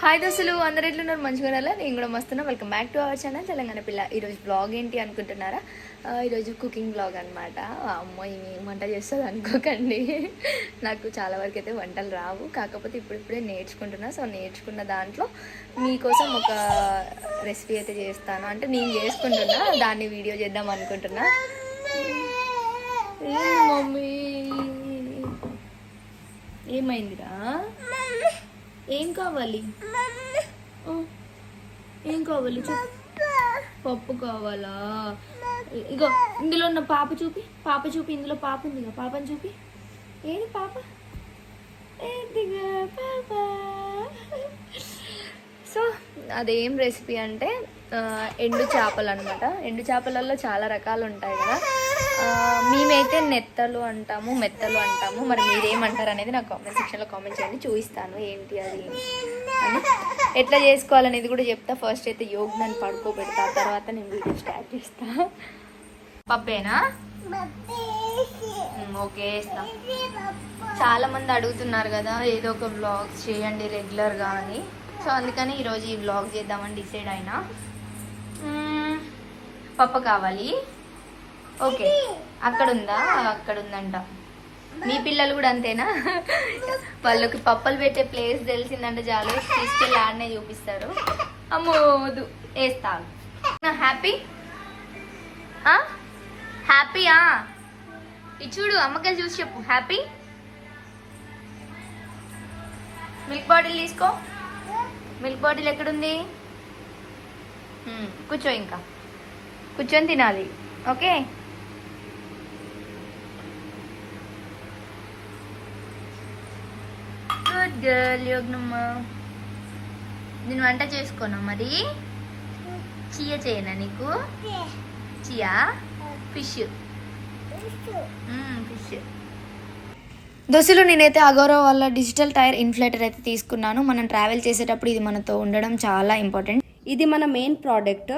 Hi దోస్తులు అందరు ఎట్లున్నారు? మంచిగా ఉన్నారా? నేను కూడా మస్తున్నా. Welcome back to our channel Telangana పిల్ల. ఈరోజు బ్లాగ్ ఏంటి అనుకుంటున్నారా? ఈరోజు కుకింగ్ బ్లాగ్ అనమాట అమ్మ వంట చేస్తుంది అనుకోకండి. నాకు చాలా వరకు అయితే వంటలు రావు. కాకపోతే ఇప్పుడిప్పుడే నేర్చుకుంటున్నా. సో నేర్చుకున్న దాంట్లో మీకోసం ఒక రెసిపీ అయితే చేస్తాను. అంటే నేను చేసుకుంటున్నా దాన్ని వీడియో చేద్దాం అనుకుంటున్నా. మమ్మీ. ఏమైందిరా? ఏం కావాలి? ఏం కావాలి పప్పు కావాలా? ఇగో ఇందులో ఉన్న పాప చూపి పాప చూపి ఇందులో పాప ఉంది ఇక పాపని చూపి. ఏది పాప? పాప? సో అదేం రెసిపీ అంటే ఎండు చేపలు అనమాట ఎండు చేపలలో చాలా రకాలు ఉంటాయి కదా. మేమైతే నెత్తలు అంటాము మెత్తలు అంటాము. మరి మీరేమంటారు అనేది నాకు కామెంట్ సెక్షన్లో కామెంట్ చేయండి చూపిస్తాను ఏంటి అది. అని ఎట్లా చేసుకోవాలనేది కూడా చెప్తా. ఫస్ట్ అయితే యోగ్ నన్ను పడుకోబెడతా తర్వాత నేను వీడియో స్టార్ట్ చేస్తా. పప్పేనా? ఓకే వేస్తా చాలా మంది అడుగుతున్నారు కదా ఏదో ఒక వ్లాగ్స్ చేయండి రెగ్యులర్గా అని. సో అందుకని ఈరోజు ఈ వ్లాగ్ చేద్దామని డిసైడ్ అయినా. పప్పు కావాలి. ఓకే. అక్కడ ఉందా అక్కడ ఉందంట మీ పిల్లలు కూడా అంతేనా? వాళ్ళకి పప్పలు పెట్టే ప్లేస్ తెలిసిందంటే చాలు తీసుకెళ్ళి ఆడనే చూపిస్తారు. అమ్మోదు వేస్తాను వేస్తా. హ్యాపీ? హ్యాపీయా ఇది చూడు అమ్మకెళ్ళి చూసి చెప్పు. హ్యాపీ? మిల్క్ బాటిల్ తీసుకో. మిల్క్ బాటిల్ ఎక్కడుంది? కూర్చో ఇంకా. కూర్చొని తినాలి. ఓకే? గర్ల్ యోగ్నమ్మ నేను వంట చేసుకోను మరి? చియ చేయనా నీకు? చియా? ఫిష్ ఫిష్ దోశలు నేనైతే అగోరో వాళ్ళ డిజిటల్ టైర్ ఇన్ఫ్లేటర్ అయితే తీసుకున్నాను. మనం ట్రావెల్ చేసేటప్పుడు ఇది మనతో ఉండడం చాలా ఇంపార్టెంట్ ఇది మన మెయిన్ ప్రోడక్ట్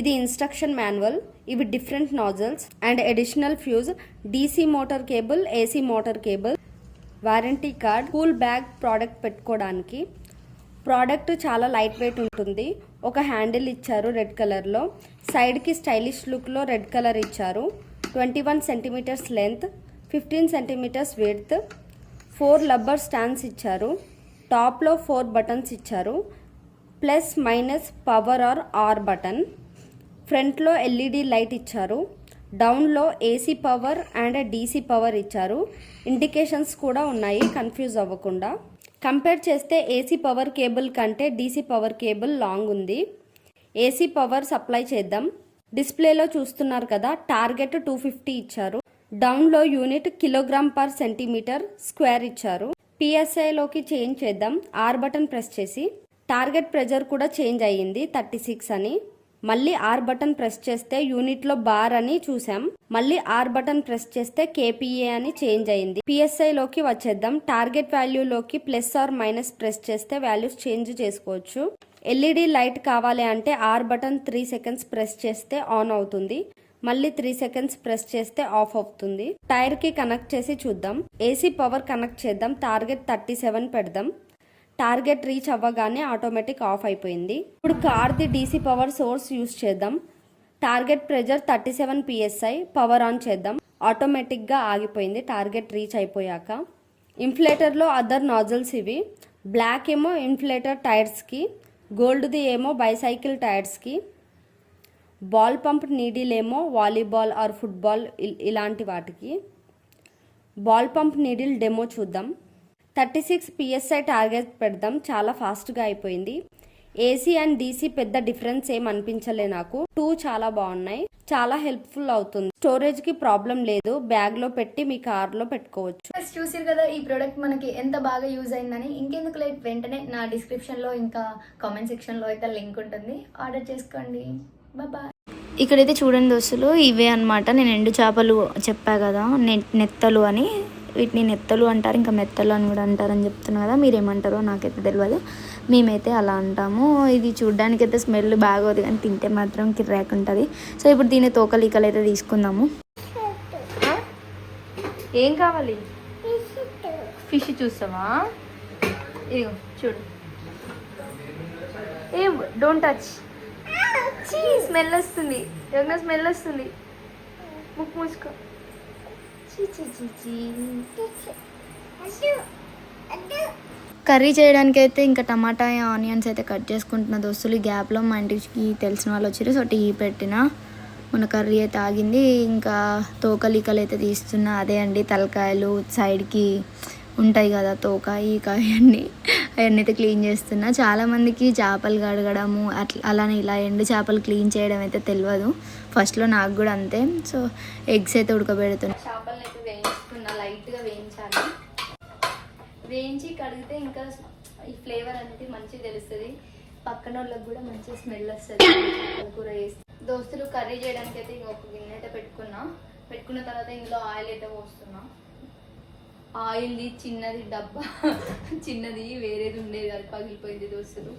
ఇది ఇన్స్ట్రక్షన్ మాన్యువల్ ఇవి different nozzles and additional fuse DC motor cable AC motor cable warranty card cool bag product పెట్టుకోవడానికి ప్రోడక్ట్ చాలా లైట్ వెయిట్ ఉంటుంది. ఒక హ్యాండిల్ ఇచ్చారు రెడ్ కలర్లో. సైడ్కి స్టైలిష్ లుక్లో రెడ్ కలర్ ఇచ్చారు. Twenty one centimetres length fifteen centimetres width four rubber stands ఇచ్చారు. టాప్లో ఫోర్ బటన్స్ ఇచ్చారు. Plus minus power R R button. ఫ్రంట్లో ఎల్ఈడి లైట్ ఇచ్చారు. డౌన్లో AC power and DC power ఇచ్చారు. ఇండికేషన్స్ కూడా ఉన్నాయి కన్ఫ్యూజ్ అవ్వకుండా. కంపేర్ చేస్తే ఏసీ పవర్ కేబుల్ కంటే డీసీ పవర్ కేబుల్ లాంగ్ ఉంది. ఏసీ పవర్ సప్లై చేద్దాం. డిస్ప్లేలో చూస్తున్నారు కదా టార్గెట్ టూ ఫిఫ్టీ ఇచ్చారు. డౌన్లో unit kilogram per centimetre square ఇచ్చారు. పిఎస్ఐలోకి చేంజ్ చేద్దాం. ఆర్ బటన్ ప్రెస్ చేసి. టార్గెట్ ప్రెజర్ కూడా చేంజ్ అయ్యింది థర్టీ సిక్స్ అని. మళ్ళీ ఆర్ బటన్ ప్రెస్ చేస్తే యూనిట్లో బార్ అని చూసాం. మళ్ళీ ఆర్ బటన్ ప్రెస్ చేస్తే కేపీఏ అని చేంజ్ అయింది. పిఎస్ఐ లోకి వచ్చేద్దాం. టార్గెట్ వాల్యూలోకి ప్లస్ ఆర్ మైనస్ ప్రెస్ చేస్తే వాల్యూస్ చేంజ్ చేసుకోవచ్చు. ఎల్ఈడి లైట్ కావాలి అంటే R button three seconds press చేస్తే ఆన్ అవుతుంది. మళ్ళీ త్రీ సెకండ్స్ ప్రెస్ చేస్తే ఆఫ్ అవుతుంది. టైర్కి కనెక్ట్ చేసి చూద్దాం. ఏసీ పవర్ కనెక్ట్ చేద్దాం. టార్గెట్ థర్టీ సెవెన్ పెడదాం. టార్గెట్ రీచ్ అవ్వగానే ఆటోమేటిక్ ఆఫ్ అయిపోయింది. ఇప్పుడు కార్ది డీసీ పవర్ సోర్స్ యూస్ చేద్దాం. Target pressure thirty seven PSI power on చేద్దాం. ఆటోమేటిక్గా ఆగిపోయింది టార్గెట్ రీచ్ అయిపోయాక. ఇన్ఫ్లేటర్లో అదర్ నాజల్స్ ఇవి. బ్లాక్ ఏమో ఇన్ఫ్లేటర్ టైర్స్కి గోల్డ్ది ఏమో బైసైకిల్ టైర్స్కి బాల్ పంప్ నీడిల్ ఏమో వాలీబాల్ ఆర్ ఫుట్బాల్ ఇల్- ఇలాంటి వాటికి. బాల్ పంప్ నీడిల్ డెమో చూద్దాం. థర్టీ సిక్స్ పిఎస్ఐ టార్గెట్ పెడదాం. చాలా ఫాస్ట్గా అయిపోయింది. ఏసీ అండ్ డీసీ పెద్ద డిఫరెన్స్ ఏం అనిపించలే నాకు. టూ చాలా బాగున్నాయి. చాలా హెల్ప్ఫుల్ అవుతుంది. స్టోరేజ్కి ప్రాబ్లం లేదు. బ్యాగ్లో పెట్టి మీ కార్లో పెట్టుకోవచ్చు. ఫస్ట్ చూసారు కదా ఈ ప్రోడక్ట్ మనకి ఎంత బాగా యూజ్ అయిందని. ఇంకెందుకు లేట్ వెంటనే నా డిస్క్రిప్షన్లో ఇంకా కామెంట్ సెక్షన్లో అయితే లింక్ ఉంటుంది. ఆర్డర్ చేసుకోండి. బాయ్ ఇక్కడైతే చూడండి దోస్తులు ఇవే అన్నమాట. నేను ఎండు చేపలు చెప్పా కదా నె- నెత్తలు అని. వీటిని నెత్తలు అంటారు ఇంకా మెత్తలు అని కూడా అంటారని చెప్తున్నా కదా మీరేమంటారో నాకైతే తెలియదు మేమైతే అలా అంటాము. ఇది చూడ్డానికి అయితే స్మెల్ బాగోదు కానీ తింటే మాత్రం కిర్రాక్ ఉంటుంది. సో ఇప్పుడు దీని తోకలీకలు అయితే తీసుకుందాము? ఏం కావాలి? ఫిష్ చూస్తావా? ఇదిగో చూడు. ఏ డోంట్ టచ్ స్మెల్ వస్తుంది. యోగన స్మెల్ వస్తుంది. ముక్కు మూసుకో. కర్రీ చేయడానికి అయితే ఇంకా టమాటా ఆనియన్స్ అయితే కట్ చేసుకుంటున్న దోస్తులు. ఈ గ్యాప్లో మా ఇంటికి తెలిసిన వాళ్ళు వచ్చారు సో టీ పెట్టిన. మన కర్రీ అయితే ఆగింది. ఇంకా తోకలీకలు అయితే తీస్తున్నా. అదే అండి తలకాయలు సైడ్కి ఉంటాయి కదా తోక ఈక అవన్నీ అవన్నీ అయితే క్లీన్ చేస్తున్నా. చాలామందికి చేపలు కడగడము అట్లా అలానే ఇలా ఎండు చేపలు క్లీన్ చేయడం అయితే తెలియదు ఫస్ట్లో నాకు కూడా అంతే. సో ఎగ్స్ అయితే ఉడకబెడుతున్నా. చేపలను అయితే వేయించుకున్నా లైట్గా వేయించాలి. వేయించి కడిగితే ఇంకా ఈ ఫ్లేవర్ అనేది మంచిగా తెలుస్తుంది. పక్కన వాళ్ళకి కూడా మంచి స్మెల్ వస్తుంది. చేపల కూర వేసి దోస్తులు కర్రీ చేయడానికి అయితే ఇంకొక గిన్నె అయితే పెట్టుకున్నా. పెట్టుకున్న తర్వాత ఇందులో ఆయిల్ అయితే పోస్తున్నాం. ఆయిల్ది చిన్నది డబ్బా. చిన్నది వేరేది ఉండేది అది పగిలిపోయింది దోస్తులు.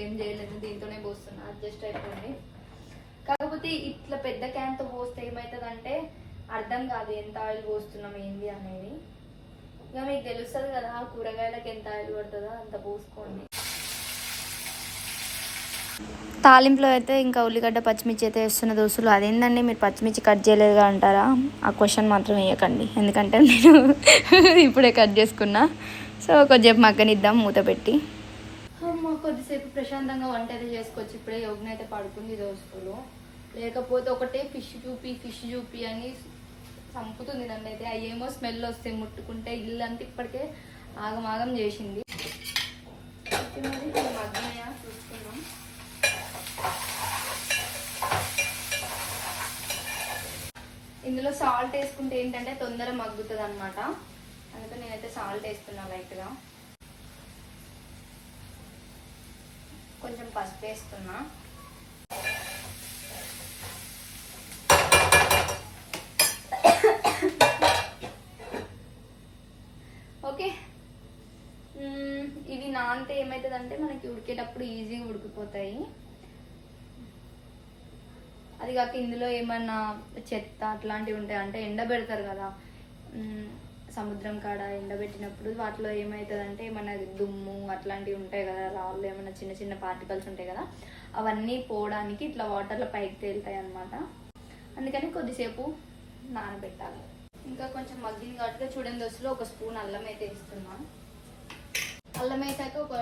ఏం చేయలేదు దీంతోనే పోస్తున్నా అడ్జస్ట్ అయిపోయింది. కాకపోతే ఇట్లా పెద్ద క్యాన్తో పోస్తే ఏమవుతుందంటే అర్థం కాదు ఎంత ఆయిల్ పోస్తున్నాం ఏంది అనేది. ఇక మీకు తెలుస్తుంది కదా కూరగాయలకు ఎంత ఆయిల్ పడుతుందో అంత పోసుకోండి. తాలింపులో అయితే ఇంకా ఉల్లిగడ్డ పచ్చిమిర్చి అయితే వేస్తున్న దోస్తులు అదేందండి మీరు పచ్చిమిర్చి కట్ చేయలేదుగా అంటారా? ఆ క్వశ్చన్ మాత్రం వేయకండి. ఎందుకంటే నేను ఇప్పుడే కట్ చేసుకున్నా. సో కొద్దిసేపు మగ్గనిద్దాం మూత పెట్టి. కొద్దిసేపు ప్రశాంతంగా వంట అయితే చేసుకోవచ్చు. ఇప్పుడే యోగన అయితే పడుకుంది దోస్తులు. లేకపోతే ఒకటే ఫిష్ చూపి ఫిష్ చూపి అని చంపుతుంది నన్ను అయితే అయ్యేమో స్మెల్ వస్తాయి ముట్టుకుంటే ఇల్లు అంతా ఇప్పటికే ఆగమాగం చేసింది. మరి ఇవి చూసుకుందాం. ఇందులో సాల్ట్ వేసుకుంటే ఏంటంటే తొందర మగ్గుతుంది అనమాట అందుకని నేనైతే సాల్ట్ వేస్తున్నా లైట్గా. కొంచెం పసుపు వేస్తున్నా. ఓకే. ఇది ఇవి నానితే ఏమవుతుందంటే మనకి ఉడికేటప్పుడు ఈజీగా ఉడికిపోతాయి. అది కాక ఇందులో ఏమన్నా చెత్త అట్లాంటివి ఉంటాయి అంటే ఎండబెడతారు కదా సముద్రం కాడ ఎండబెట్టినప్పుడు వాటిలో ఏమవుతుందంటే ఏమన్నా దుమ్ము అట్లాంటివి ఉంటాయి కదా రాళ్ళు ఏమైనా చిన్న చిన్న పార్టికల్స్ ఉంటాయి కదా అవన్నీ పోవడానికి ఇట్లా వాటర్లో పైకి తేలుతాయి అన్నమాట. అందుకని కొద్దిసేపు నానబెట్టాలి. ఇంకా కొంచెం మగ్గింది కాబట్టి చూడండి దోశలో ఒక స్పూన్ అల్లం అయితే ఇస్తున్నాను అల్లం అయితే ఒక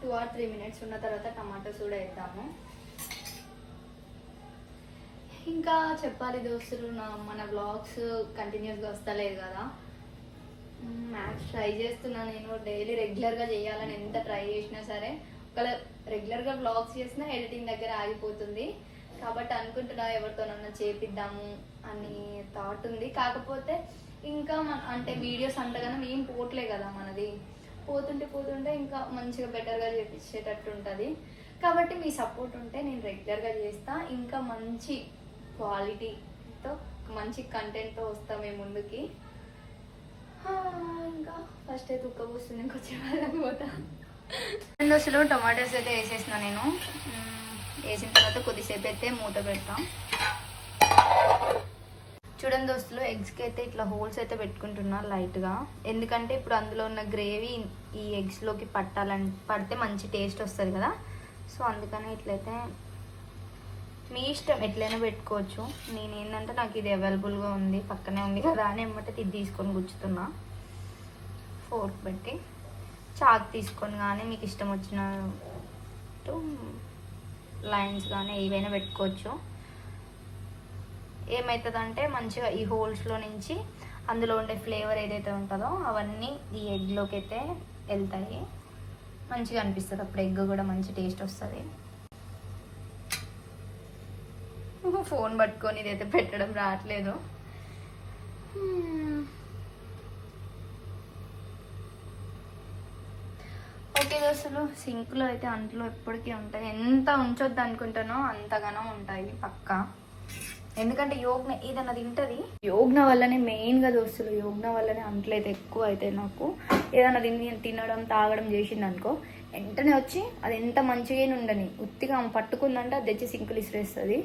టూ ఆర్ త్రీ మినిట్స్ ఉన్న తర్వాత టమాటోస్ కూడా వేద్దాము. ఇంకా చెప్పాలి దోస్తులు నా మన బ్లాగ్స్ కంటిన్యూస్గా వస్తలేదు కదా. మ్యాథ్స్ ట్రై చేస్తున్నా నేను డైలీ రెగ్యులర్గా చేయాలని ఎంత ట్రై చేసినా సరే. ఒకవేళ రెగ్యులర్గా బ్లాగ్స్ చేసినా ఎడిటింగ్ దగ్గర ఆగిపోతుంది. కాబట్టి అనుకుంటున్నా ఎవరితోనన్నా చేపిద్దాము అని థాట్ ఉంది. కాకపోతే ఇంకా మన అంటే వీడియోస్ అంతగానం ఏం పోవట్లే కదా మనది. పోతుంటే పోతుంటే ఇంకా మంచిగా బెటర్గా చేపించేటట్టు ఉంటుంది. కాబట్టి మీ సపోర్ట్ ఉంటే నేను రెగ్యులర్గా చేస్తా. ఇంకా మంచి క్వాలిటీతో మంచి కంటెంట్తో వస్తాం మేము ముందుకి. ఇంకా ఫస్ట్ అయితే ఉక్కబోస్తుంది ఇంకొచ్చే వాళ్ళకి పోతా. రెండు దోశలు అయితే వేసేసిన నేను. వేసిన తర్వాత కొద్దిసేపు అయితే మూత పెడతాం. చూడండి దోస్తులు ఎగ్స్కి అయితే ఇట్లా హోల్స్ అయితే పెట్టుకుంటున్నా లైట్గా ఎందుకంటే ఇప్పుడు అందులో ఉన్న గ్రేవీ ఈ ఎగ్స్లోకి పట్టాలని పడితే మంచి టేస్ట్ వస్తుంది కదా. సో అందుకని ఇట్లయితే మీ ఇష్టం ఎట్లయినా పెట్టుకోవచ్చు. నేను ఏంటంటే నాకు ఇది అవైలబుల్గా ఉంది పక్కనే ఉంది కదా అని ఎమ్మటే ఇది తీసుకొని గుచ్చుతున్నా ఫోర్క్ పెట్టి చాక్ తీసుకొని కానీ మీకు ఇష్టం వచ్చిన లైన్స్ కానీ ఏవైనా పెట్టుకోవచ్చు. ఏమవుతుందంటే మంచిగా ఈ హోల్స్లో నుంచి అందులో ఉండే ఫ్లేవర్ ఏదైతే ఉంటుందో అవన్నీ ఈ ఎగ్లోకి అయితే వెళ్తాయి. మంచిగా అనిపిస్తుంది. అప్పుడు ఎగ్ కూడా మంచి టేస్ట్ వస్తుంది. ఫోన్ పట్టుకొని ఇదైతే పెట్టడం రావట్లేదు. ఓకే దోస్తులు సింక్లో అయితే అంట్లో ఎప్పటికీ ఉంటాయి. ఎంత ఉంచొద్దు అనుకుంటానో అంతగానో ఉంటాయి పక్కా. ఎందుకంటే యోగ్న ఏదన్నా తింటది. యోగ్న వల్లనే మెయిన్గా దోస్తులు యోగ్న వల్లనే అంట్లో అయితే ఎక్కువ అయితే నాకు. ఏదన్నా తిని తినడం తాగడం చేసింది అనుకో వెంటనే వచ్చి అది ఎంత మంచిగా ఉండని. ఉత్తిగా పట్టుకుందంటే అది తెచ్చి సింకులు ఇసిరేస్తుంది.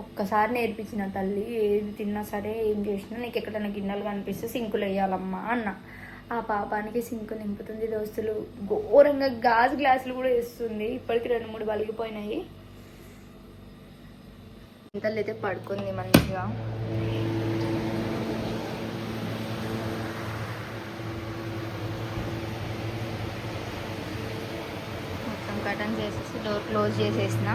ఒక్కసారి నేర్పించిన తల్లి ఏది తిన్నా సరే ఏం చేసినా నీకు ఎక్కడైనా గిన్నెలు కనిపిస్తే సింకులు వేయాలమ్మా అన్న. ఆ పాపానికి సింకు నింపుతుంది దోస్తులు. ఘోరంగా గాజు గ్లాసులు కూడా వేస్తుంది. ఇప్పటికి రెండు మూడు వలిగిపోయినాయి తల్లి అయితే పడుకుంది మంచిగా. మొత్తం కటన్ చేసేసి డోర్ క్లోజ్ చేసేసిన.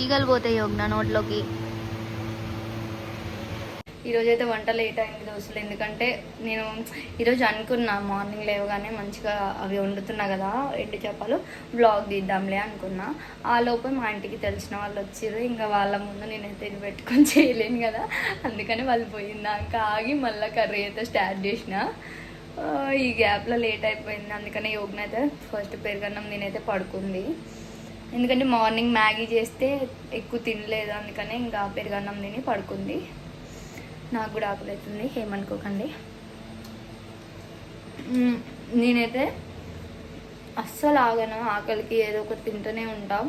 ఈగలు పోతాయి యోగ్న నోట్లోకి. ఈరోజు అయితే వంట లేట్ అయింది దోశలు ఎందుకంటే నేను ఈరోజు అనుకున్నా మార్నింగ్ లేవగానే మంచిగా అవి వండుతున్నా కదా ఎండు చేపలు బ్లాగ్ తీద్దాంలే అనుకున్నా. ఆ లోపే మా ఇంటికి తెలిసిన వాళ్ళు వచ్చారు ఇంకా వాళ్ళ ముందు నేనైతే ఇది పెట్టుకొని చేయలేను కదా అందుకని వాళ్ళు పోయిందాక ఆగి మళ్ళీ కర్రీ అయితే స్టార్ట్ చేసిన. ఈ గ్యాప్లో లేట్ అయిపోయింది అందుకని యోగ్న అయితే ఫస్ట్ పెరుగన్నం నేనైతే పడుకుంది. ఎందుకంటే మార్నింగ్ మ్యాగీ చేస్తే ఎక్కువ తినలేదు అందుకనే ఇంకా పెరుగన్నం తిని పడుకుంది. నాకు కూడా ఆకలి అవుతుంది ఏమనుకోకండి నేనైతే అస్సలు ఆగను ఆకలికి ఏదో ఒకటి తింటూనే ఉంటాం.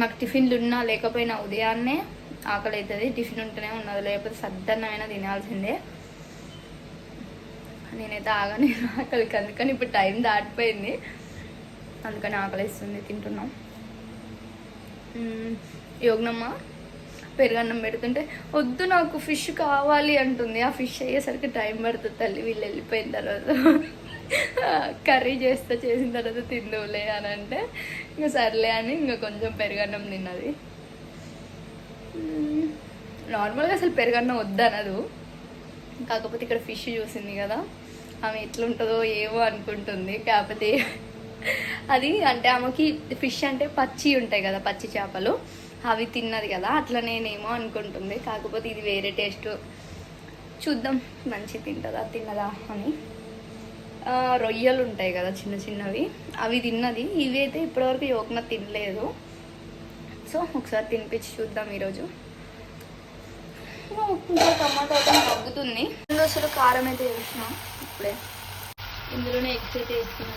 నాకు టిఫిన్లు ఉన్నా లేకపోయినా ఉదయాన్నే ఆకలి అవుతుంది టిఫిన్ ఉంటూనే ఉన్నది లేకపోతే సద్దన్నమైనా తినాల్సిందే. నేనైతే ఆగాను ఆకలికి అందుకని ఇప్పుడు టైం దాటిపోయింది. అందుకని ఆకలిస్తుంది తింటున్నాం. యోగ్నమ్మ పెరుగన్నం పెడుతుంటే వద్దు నాకు ఫిష్ కావాలి అంటుంది. ఆ ఫిష్ అయ్యేసరికి టైం పడుతుంది తల్లి వీళ్ళు వెళ్ళిపోయిన తర్వాత. కర్రీ చేస్తే చేసిన తర్వాత తిందువులే అని అంటే ఇంకా సర్లే అని ఇంకా కొంచెం పెరుగన్నం తిన్నది. నార్మల్గా అసలు పెరుగన్నం వద్దనదు. కాకపోతే ఇక్కడ ఫిష్ చూసింది కదా ఆమె ఎట్లుంటుందో ఏమో అనుకుంటుంది. కాకపోతే అది అంటే ఆమెకి ఫిష్ అంటే పచ్చి ఉంటాయి కదా పచ్చి చేపలు. అవి తిన్నది కదా అట్లా నేనేమో అనుకుంటుంది. కాకపోతే ఇది వేరే టేస్ట్. చూద్దాం మంచి తింటుందా తిన్నదా అని. రొయ్యలు ఉంటాయి కదా చిన్న చిన్నవి. అవి తిన్నది. ఇవి అయితే ఇప్పటివరకు యోగన తినలేదు. సో ఒకసారి తినిపించి చూద్దాం ఈరోజు. ఇంకా టమాటా అయితే మగ్గుతుంది. అసలు కారం అయితే వేసినాం. ఇప్పుడే. ఇందులోనే ఎగ్స్ అయితే వేసుకుని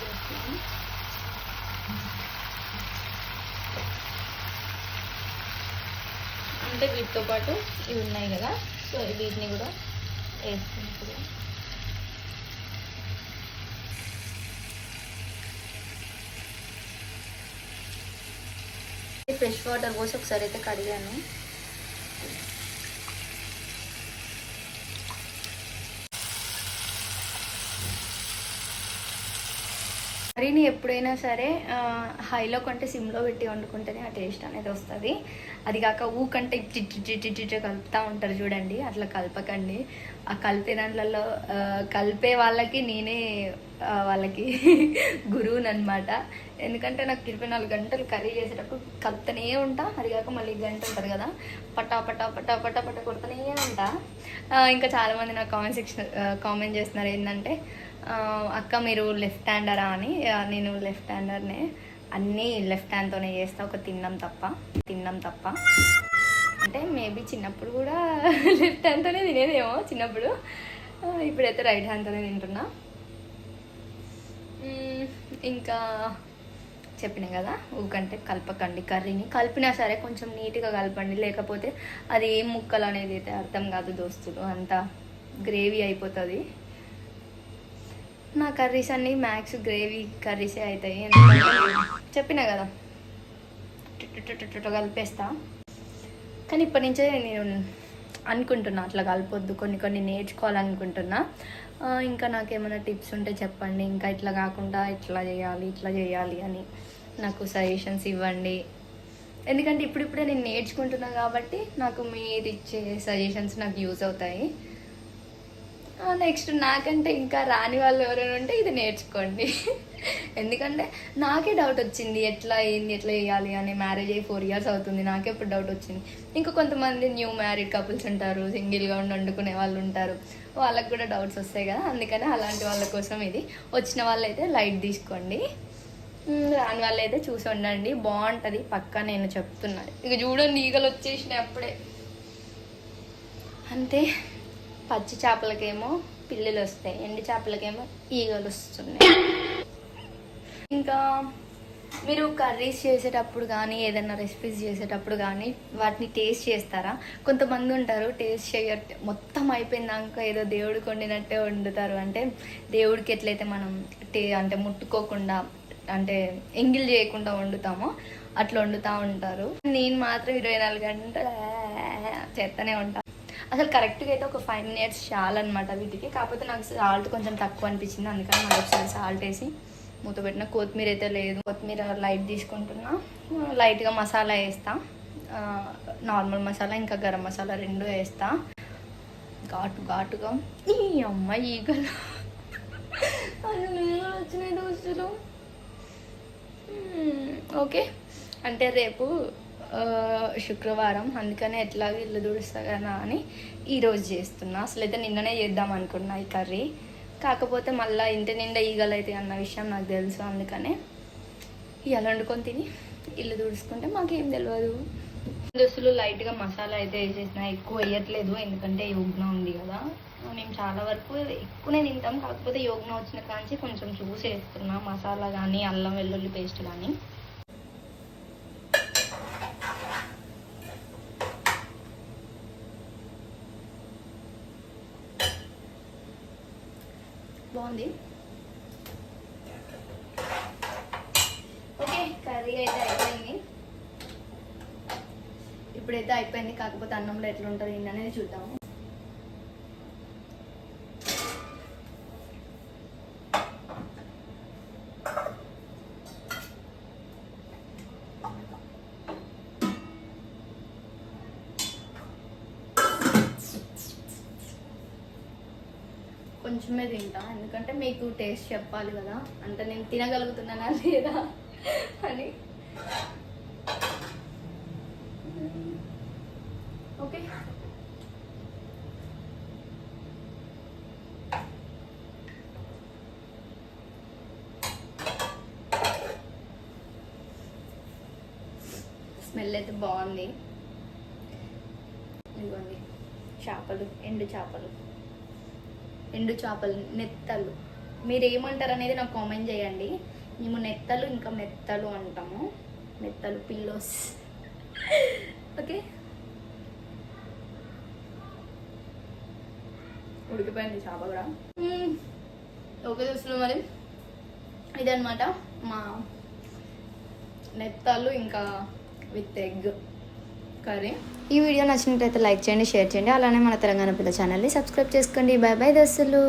అంటే వీటితో పాటు ఇవి ఉన్నాయి కదా. సో వీటిని కూడా వేసుకుని ఫ్రెష్ వాటర్ పోసి ఒకసారి అయితే కడిగాను. కర్రీని ఎప్పుడైనా సరే హైలో కంటే సిమ్లో పెట్టి వండుకుంటేనే ఆ టేస్ట్ అనేది వస్తుంది. అది కాక ఊ కంటే చిట్టి కలుపుతూ ఉంటారు చూడండి అట్లా కలపకండి. ఆ కలిపే దాంట్లలో కలిపే వాళ్ళకి నేనే వాళ్ళకి గురువుని అనమాట ఎందుకంటే నాకు ఇరవై నాలుగు గంటలు కర్రీ చేసేటప్పుడు కలుపుతూనే ఉంటా అది కాక మళ్ళీ గంట ఉంటుంది కదా పటా పటా పటా పటా పటా కొడుతూనే ఉంటా. ఇంకా చాలామంది నాకు కామెంట్ సెక్షన్ కామెంట్ చేస్తున్నారు ఏంటంటే అక్క మీరు లెఫ్ట్ హ్యాండరా అని నేను లెఫ్ట్ హ్యాండర్నే అన్నీ లెఫ్ట్ హ్యాండ్తోనే చేస్తా ఒక తిన్నాం తప్ప తిన్నాం తప్ప. అంటే మేబీ చిన్నప్పుడు కూడా లెఫ్ట్ హ్యాండ్తోనే తినేదేమో చిన్నప్పుడు. ఇప్పుడైతే రైట్ హ్యాండ్తోనే తింటున్నా. ఇంకా చెప్పిన కదా ఊకంటే కలపకండి కర్రీని. కలిపినా సరే కొంచెం నీట్గా కలపండి లేకపోతే అది ఏం ముక్కలు అనేది అయితే అర్థం కాదు దోస్తులు అంత గ్రేవీ అయిపోతుంది. నా కర్రీస్ అన్ని మ్యాక్స్ గ్రేవీ కర్రీసే అవుతాయి. ఎందుకంటే చెప్పిన కదా. కలిపేస్తా. కానీ ఇప్పటి నుంచే నేను అనుకుంటున్నా అట్లా కలపొద్దు. కొన్ని కొన్ని నేర్చుకోవాలనుకుంటున్నా. ఇంకా నాకేమైనా టిప్స్ ఉంటే చెప్పండి. ఇంకా ఇట్లా కాకుండా ఇట్లా చేయాలి ఇట్లా చేయాలి అని నాకు సజెషన్స్ ఇవ్వండి. ఎందుకంటే ఇప్పుడిప్పుడే నేను నేర్చుకుంటున్నా కాబట్టి నాకు మీరు ఇచ్చే సజెషన్స్ నాకు యూజ్ అవుతాయి. నెక్స్ట్ నాకంటే ఇంకా రాని వాళ్ళు ఎవరైనా ఉంటే ఇది నేర్చుకోండి. ఎందుకంటే నాకే డౌట్ వచ్చింది ఎట్లా ఏంది ఎట్లా వేయాలి అని మ్యారేజ్ అయ్యి ఫోర్ ఇయర్స్ అవుతుంది నాకే ఇప్పుడు డౌట్ వచ్చింది. ఇంకా కొంతమంది న్యూ మ్యారీడ్ కపుల్స్ ఉంటారు సింగిల్గా ఉండి వండుకునే వాళ్ళు ఉంటారు. వాళ్ళకి కూడా డౌట్స్ వస్తాయి కదా అందుకని అలాంటి వాళ్ళ కోసం ఇది. వచ్చిన వాళ్ళైతే లైట్ తీసుకోండి. రాని వాళ్ళైతే చూసి ఉండండి. బాగుంటుంది పక్కా నేను చెప్తున్నాను ఇక చూడండి ఈగలు వచ్చేసినాయి అప్పుడే. అంతే. పచ్చి చేపలకేమో పిల్లలు వస్తాయి ఎండు చేపలకేమో ఈగలు వస్తున్నాయి. ఇంకా మీరు కర్రీస్ చేసేటప్పుడు కానీ ఏదైనా రెసిపీస్ చేసేటప్పుడు కానీ వాటిని టేస్ట్ చేస్తారా? కొంతమంది ఉంటారు టేస్ట్ చేయ మొత్తం అయిపోయిందాక ఏదో దేవుడికి వండినట్టే వండుతారు. అంటే దేవుడికి ఎట్లయితే మనం టే అంటే ముట్టుకోకుండా అంటే ఎంగిల్ చేయకుండా వండుతామో అట్లా వండుతూ ఉంటారు. నేను మాత్రం ఇరవై నాలుగు గంటలు చేస్తూనే ఉంటాను అసలు కరెక్ట్గా అయితే ఒక ఫైవ్ మినిట్స్ చాలు అనమాట వీటికి. కాకపోతే నాకు సాల్ట్ కొంచెం తక్కువ అనిపించింది. అందుకని మళ్ళీ ఒకసారి సాల్ట్ వేసి మూత పెట్టిన. కొత్తిమీర అయితే లేదు. కొత్తిమీర లైట్ తీసుకుంటున్నా. లైట్గా మసాలా వేస్తా. నార్మల్ మసాలా ఇంకా గరం మసాలా రెండు వేస్తా. ఘాటు ఘాటుగా. ఈ అమ్మాయి ఈగలు. అసలు ఈగలు వచ్చినాయి దోస్తులు. ఓకే. అంటే రేపు శుక్రవారం. అందుకనే ఎట్లా ఇల్లు తుడుస్తా కదా అని ఈరోజు చేస్తున్నా. అసలు అయితే నిన్ననే చేద్దాం అనుకున్నా ఈ కర్రీ. కాకపోతే మళ్ళీ ఇంటి నిండా ఈగలు అవుతాయి అన్న విషయం నాకు తెలుసు. అందుకనే ఇవాళ వండుకొని తిని ఇల్లు తుడుచుకుంటే మాకేం తెలియదు దోస్తులు లైట్గా మసాలా అయితే వేసేసిన. ఎక్కువ వేయట్లేదు. ఎందుకంటే యోగ్న ఉంది కదా. మేము చాలా వరకు ఎక్కువనే తింటాం. కాకపోతే యోగ్న వచ్చిన కాంచి కొంచెం చూసి వేస్తున్నా. మసాలా కానీ అల్లం వెల్లుల్లి పేస్ట్ కానీ బాగుంది. ఓకే కర్రీ అయితే అయిపోయింది. ఇప్పుడైతే అయిపోయింది కాకపోతే అన్నంలో ఎట్లా ఉంటుంది అనేది చూద్దాము. కొంచెమే తింటా. ఎందుకంటే మీకు టేస్ట్ చెప్పాలి కదా. అంటే నేను తినగలుగుతున్నానా లేదా అని. ఓకే. స్మెల్ అయితే బాగుంది. ఇదిగోండి. చేపలు ఎండు చేపలు. ఎండు చేపలు నెత్తలు మీరు ఏమంటారు అనేది నాకు కామెంట్ చేయండి. మేము నెత్తలు ఇంకా మెత్తలు అంటాము. మెత్తలు పిల్లోస్ ఓకే? ఉడికిపోయింది చేప కూడా. ఓకే చూస్తున్నాం మరి. ఇదనమాట మా నెత్తలు ఇంకా విత్ ఎగ్ కర్రీ. ఈ వీడియో నచ్చినట్లయితే లైక్ చేయండి షేర్ చేయండి. అలానే మన తెలంగాణ పిల్ల ఛానల్ని సబ్స్క్రైబ్ చేసుకోండి. బాయ్ బాయ్ దోస్తులు.